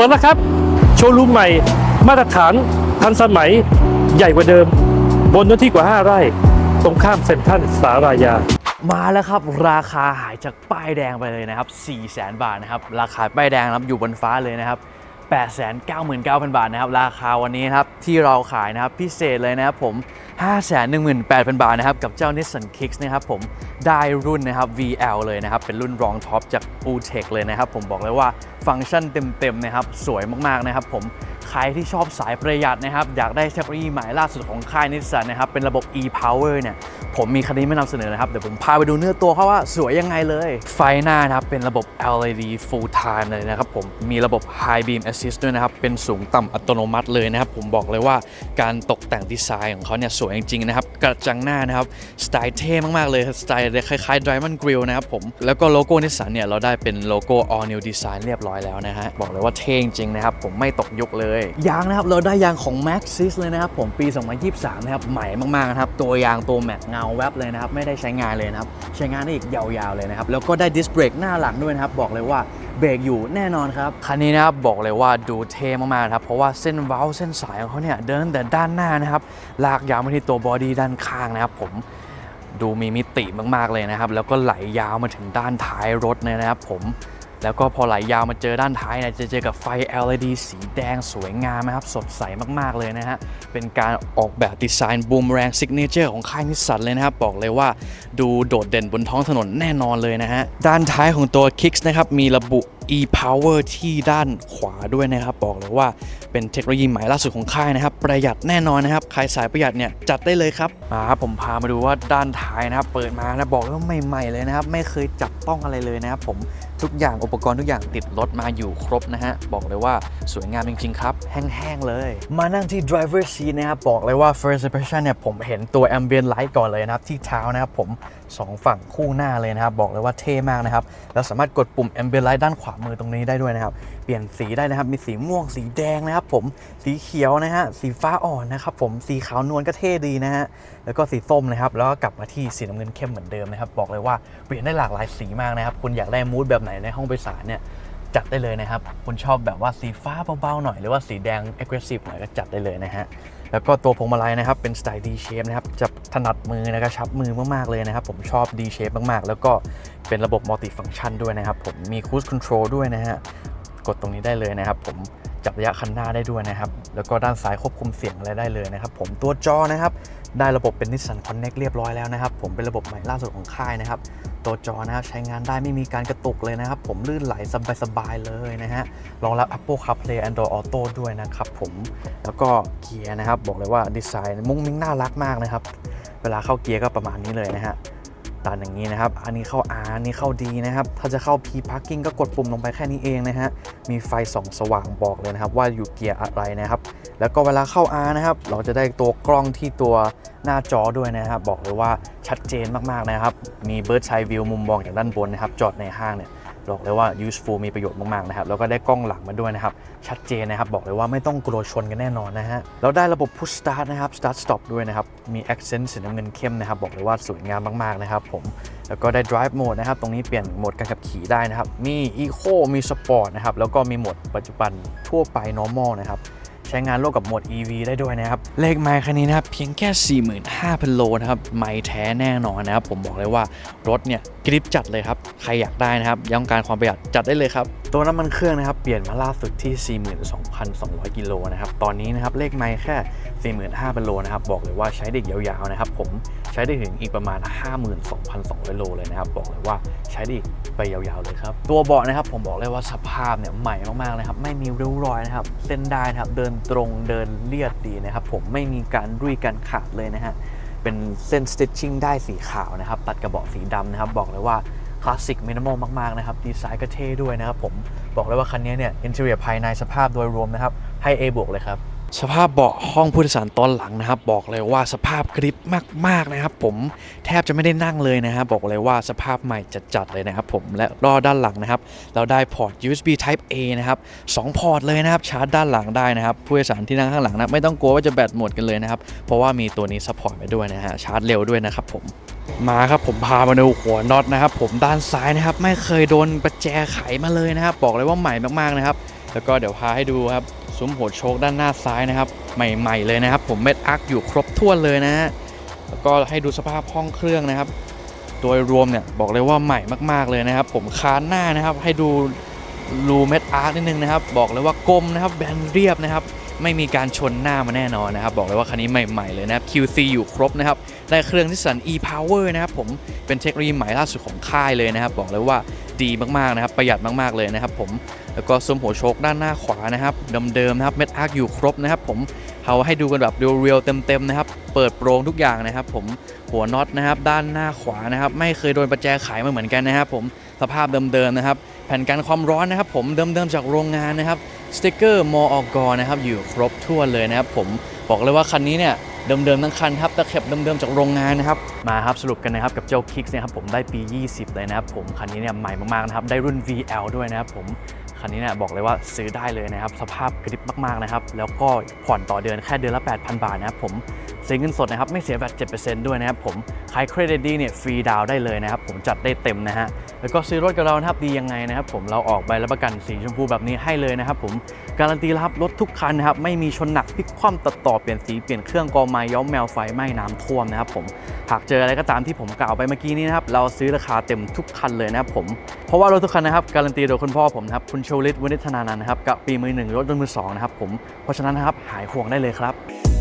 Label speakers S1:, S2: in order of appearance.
S1: ปิดแล้วครับ โชว์รูมใหม่ มาตรฐานทันสมัยใหญ่กว่าเดิม บนเนื้อที่กว่า 5 ไร่ ตรงข้ามเซ็นทรัลสารายา
S2: มาแล้วครับ ราคาหายจากป้ายแดงไปเลยนะครับ 4 0 0 0 0 0บาทนะครับ ราคาป้ายแดงนะครับอยู่บนฟ้าเลยนะครับ 899,000 บาทนะครับ ราคาวันนี้นะครับที่เราขายนะครับพิเศษเลยนะครับผม 518,000 บาทนะครับ กับเจ้า Nissan Kicks นะครับผมได้รุ่นนะครับ VL เลยนะครับ เป็นรุ่นรองท็อปจาก u t e c h เลยนะครับ ผมบอกเลยว่าฟังก์ชันเต็มๆนะครับ สวยมากๆนะครับผม ใครที่ชอบสายประหยัดนะครับ อยากได้เทคโนโลยีใหม่ล่าสุดของค่ายนิสสันนะครับ เป็นระบบ e-power เนี่ย ผมมีคันนี้มานำเสนอนะครับ เดี๋ยวผมพาไปดูเนื้อตัวเขาว่าสวยยังไงเลย ไฟหน้านะครับ เป็นระบบ LED full time เลยนะครับผม มีระบบ high beam assist ด้วยนะครับ เป็นสูงต่ำอัตโนมัติเลยนะครับ ผมบอกเลยว่าการตกแต่งดีไซน์ของเขาเนี่ยสวยจริงๆนะครับ กระจังหน้านะครับ สไตล์เท่มากๆเลย สไตล์คล้ายๆ Diamond Grill นะครับผม แล้วก็โลโก้นิสสันเนี่ยเราได้เป็นโลโก้ all new design เรียบร้อยแล้วนะฮะ บอกเลยว่าเท่จริงๆนะครับ ผมไม่ตกยุคเลยยางนะครับ เราได้ยางของ Maxxis เลยนะครับ ผมปี 2023 นะครับ ใหม่มากๆนะครับ ตัวยางตัวแม็กเงาแวบเลยนะครับ ไม่ได้ใช้งานเลยนะครับ ใช้งานได้อีกยาวๆเลยนะครับ แล้วก็ได้ดิสเบรกหน้าหลังด้วยนะครับ บอกเลยว่าเบรกอยู่แน่นอนครับ คันนี้นะครับบอกเลยว่าดูเท่มากๆนะครับ เพราะว่าเส้นเว้าเส้นสายของเขาเนี่ยเดินตั้งแต่ด้านหน้านะครับ ลากยาวมาที่ตัวบอดี้ด้านข้างนะครับ ผมดูมีมิติมากๆเลยนะครับ แล้วก็ไหลยาวมาถึงด้านท้ายรถเลยนะครับ ผม แล้วก็พอไหลยาวมาเจอด้านท้ายนะจะเจอกับไฟ LED สีแดงสวยงามนะครับ สดใสมากๆเลยนะฮะ เป็นการออกแบบดีไซน์บูมแรงซิกเนเจอร์ของค่ายนิสสันเลยนะครับ บอกเลยว่าดูโดดเด่นบนท้องถนนแน่นอนเลยนะฮะ ด้านท้ายของตัว Kicks นะครับ มีระบุ e-power ที่ด้านขวาด้วยนะครับ บอกเลยว่าเป็นเทคโนโลยีใหม่ล่าสุดของค่ายนะครับ ประหยัดแน่นอนนะครับ ใครสายประหยัดเนี่ยจัดได้เลยครับมาครับผมพามาดูว่าด้านท้ายนะครับ เปิดมานะบอกเลยว่าใหม่ๆเลยนะครับ ไม่เคยจับต้องอะไรเลยนะครับผมทุกอย่างอุปกรณ์ทุกอย่างติดรถมาอยู่ครบนะฮะ บอกเลยว่าสวยงามจริงๆครับ แห้งๆเลย มานั่งที่ driver seat นะครับ บอกเลยว่า first impression เนี่ยผมเห็นตัว ambient light ก่อนเลยนะครับที่เท้านะครับผม สองฝั่งคู่หน้าเลยนะครับ บอกเลยว่าเท่มากนะครับ แล้วสามารถกดปุ่ม ambient light ด้านขวามือตรงนี้ได้ด้วยนะครับ เปลี่ยนสีได้นะครับ มีสีม่วงสีแดงนะครับ ผมสีเขียวนะฮะสีฟ้าอ่อนนะครับ ผมสีขาวนวลก็เท่ดีนะฮะแล้วก็สีส้มนะครับ แล้วก็กลับมาที่สีน้ำเงินเข้มเหมือนเดิมนะครับ บอกเลยว่าเปลี่ยนได้หลากหลายสีมากนะครับคุณอยากได้มูดแบบไหนในห้องโดยสารเนี่ยจัดได้เลยนะครับคุณชอบแบบว่าสีฟ้าเบาๆหน่อยหรือว่าสีแดง aggressive หน่อยก็จัดได้เลยนะฮะ แล้วก็ตัวพวงมาลัยนะครับเป็นสไตล์ D shape นะครับจะถนัดมือนะกระชับมือมากๆเลยนะครับ ผมชอบ D shape มากๆ แล้วก็เป็นระบบ multi function ด้วยนะครับ ผมมี cruise control ด้วยนะฮะกดตรงนี้ได้เลยนะครับ ผมจับระยะคันหน้าได้ด้วยนะครับ แล้วก็ด้านซ้ายควบคุมเสียงอะไรได้เลยนะครับ ผมตัวจอนะครับ ได้ระบบเป็น Nissan Connect เรียบร้อยแล้วนะครับ ผมเป็นระบบใหม่ล่าสุดของค่ายนะครับ ตัวจอนะครับใช้งานได้ไม่มีการกระตุกเลยนะครับ ผมลื่นไหลสบายๆเลยนะฮะรองรับ Apple CarPlay Android Auto ด้วยนะครับผมแล้วก็เกียร์นะครับ บอกเลยว่าดีไซน์มุ้งมิ้งน่ารักมากนะครับ เวลาเข้าเกียร์ก็ประมาณนี้เลยนะฮะ ตันอย่างนี้นะครับ อันนี้เข้า R อันนี้เข้า D นะครับ ถ้าจะเข้า P parking ก็กดปุ่มลงไปแค่นี้เองนะฮะ มีไฟส่องสว่างบอกเลยนะครับ ว่าอยู่เกียร์อะไรนะครับ แล้วก็เวลาเข้า R นะครับ เราจะได้ตัวกล้องที่ตัวหน้าจอด้วยนะครับ บอกเลยว่าชัดเจนมากๆนะครับ มี Bird Eye View มุมมองจากด้านบนนะครับ จอดในห้างเนี่ย บอกเลยว่า useful มีประโยชน์มากๆนะครับแล้วก็ได้กล้องหลังมาด้วยนะครับ ชัดเจนนะครับ บอกเลยว่าไม่ต้องกลัวชนกันแน่นอนนะฮะแล้วได้ระบบ push start นะครับ start stop ด้วยนะครับ มี accent สีน้ำเงินเข้มนะครับ บอกเลยว่าสวยงามมากๆนะครับผมแล้วก็ได้ drive mode นะครับ ตรงนี้เปลี่ยนโหมดการขับขี่ได้นะครับ มี eco มี sport นะครับแล้วก็มีโหมดปัจจุบันทั่วไป normal นะครับ ใช้งานร่วมกับโหมด EV ได้ด้วยนะครับ เลขไมล์คันนี้นะครับ เพียงแค่ 45,000 โลนะครับ ไมล์แท้แน่นอนนะครับ ผมบอกเลยว่ารถเนี่ยกริปจัดเลยครับ ใครอยากได้นะครับยังการความประหยัดจัดได้เลยครับ ตัวน้ำมันเครื่องนะครับเปลี่ยนมาล่าสุดที่ 42,200 กิโลนะครับตอนนี้นะครับเลขไมล์แค่ 45,000โลนะครับบอกเลยว่าใช้ได้อีกยาวๆนะครับผมใช้ได้ถึงอีกประมาณ 52,200 โลเลยนะครับบอกเลยว่าใช้ได้ไปยาวๆเลยครับตัวเบาะนะครับผมบอกเลยว่าสภาพเนี่ยใหม่มากๆเลยครับไม่มีริ้วรอยนะครับเส้นได้นะครับเดินตรงเดินเรียบดีนะครับผมไม่มีการรุ่ยการขาดเลยนะฮะเป็นเส้น stitching ได้สีขาวนะครับตัดกระบอกสีดำนะครับบอกเลยว่า คลาสสิกมินิมอลมากๆนะครับดีไซน์ก็เท่ด้วยนะครับผมบอกเลยว่าคันนี้เนี่ยอินเทอร์เนียภายในสภาพโดยรวมนะครับให้ A บวกเลยครับ สภาพเบาะห้องผู้โดยสารตอนหลังนะครับ บอกเลยว่าสภาพกริปมากๆนะครับ ผมแทบจะไม่ได้นั่งเลยนะครับบอกเลยว่าสภาพใหม่จัดๆเลยนะครับ ผมและรอด้านหลังนะครับ เราได้พอร์ต USB Type A นะครับสองพอร์ตเลยนะครับชาร์จด้านหลังได้นะครับ ผู้โดยสารที่นั่งข้างหลังนะไม่ต้องกลัวว่าจะแบตหมดกันเลยนะครับเพราะว่ามีตัวนี้ซัพพอร์ตไปด้วยนะฮะชาร์จเร็วด้วยนะครับผมมาครับผมพามาดูหัวน็อตนะครับ ผมด้านซ้ายนะครับ ไม่เคยโดนประแจไขมาเลยนะครับ บอกเลยว่าใหม่มากๆนะครับ แล้วก็เดี๋ยวพาให้ดูครับ ซุ้มหัวโชคด้านหน้าซ้ายนะครับ ใหม่ ๆ เลยนะครับ ผมเม็ดอาร์คอยู่ครบถ้วนเลยนะฮะแล้วก็ให้ดูสภาพห้องเครื่องนะครับ โดยรวมเนี่ยบอกเลยว่าใหม่มากๆเลยนะครับ ผมคานหน้านะครับ ให้ดูรูเม็ดอาร์คนิดนึงนะครับ บอกเลยว่ากลมนะครับแบนเรียบนะครับ ไม่มีการชนหน้ามาแน่นอนนะครับ บอกเลยว่าคันนี้ใหม่ ๆ เลยนะครับ QC อยู่ครบนะครับได้เครื่องนิสสัน e-power นะครับผมเป็นเทคโนโลยีใหม่ล่าสุดของค่ายเลยนะครับ บอกเลยว่าดีมากๆนะครับ ประหยัดมากๆเลยนะครับ ผมแล้วก็ซุ้มหัวโชคด้านหน้าขวานะครับเดิมๆนะครับเม็ดอาร์คอยู่ครบนะครับผมเอาให้ดูกันแบบเรียวๆเต็มๆนะครับเปิดโปรงทุกอย่างนะครับ ผมหัวน็อตนะครับด้านหน้าขวานะครับไม่เคยโดนประแจไขมาเหมือนกันนะครับ ผมสภาพเดิมๆนะครับแผ่นกันความร้อนนะครับ ผมเดิมๆจากโรงงานนะครับสติกเกอร์มออกนะครับอยู่ครบถ้วเลยนะครับ ผมบอกเลยว่าคันนี้เนี่ยเดิมๆทั้งคันครับตะเข็บเดิมๆจากโรงงานนะครับมาครับสรุปกันนะครับกับเจ้า Kicks เนี่ยครับผมได้ปี 20 เลยนะครับผมคันนี้เนี่ยใหม่มากๆนะครับได้รุ่น VL ด้วยนะครับผม คันนี้เนี่ยบอกเลยว่าซื้อได้เลยนะครับ สภาพกริบมากๆนะครับ แล้วก็ผ่อนต่อเดือนแค่เดือนละ 8,000 บาทนะครับผมเสียเงินสดนะครับไม่เสียแบบ7%ด้วยนะครับผมใครเครดิตดีเนี่ยฟรีดาวได้เลยนะครับผมจัดได้เต็มนะฮะแล้วก็ซื้อรถกับเรานะครับดียังไงนะครับผมเราออกใบรับประกันสีชมพูแบบนี้ให้เลยนะครับผมการันตีรับรถทุกคันนะครับไม่มีชนหนักพลิกคว่ำตัดต่อเปลี่ยนสีเปลี่ยนเครื่องกอไม้ย้อมแมวไฟไหม้น้ำท่วมนะครับผมหากเจออะไรก็ตามที่ผมกล่าวไปเมื่อกี้นี้นะครับเราซื้อราคาเต็มทุกคันเลยนะครับผมเพราะว่ารถทุกคันนะครับการันตีโดยคุณพ่อผมนะครับคุณโชลิตวณิธนานันนะครับกับปีมือหนึ่งรถยนต์มือสองนะครับผมเพราะฉะนั้นนะครับหายห่วงได้เลยครับ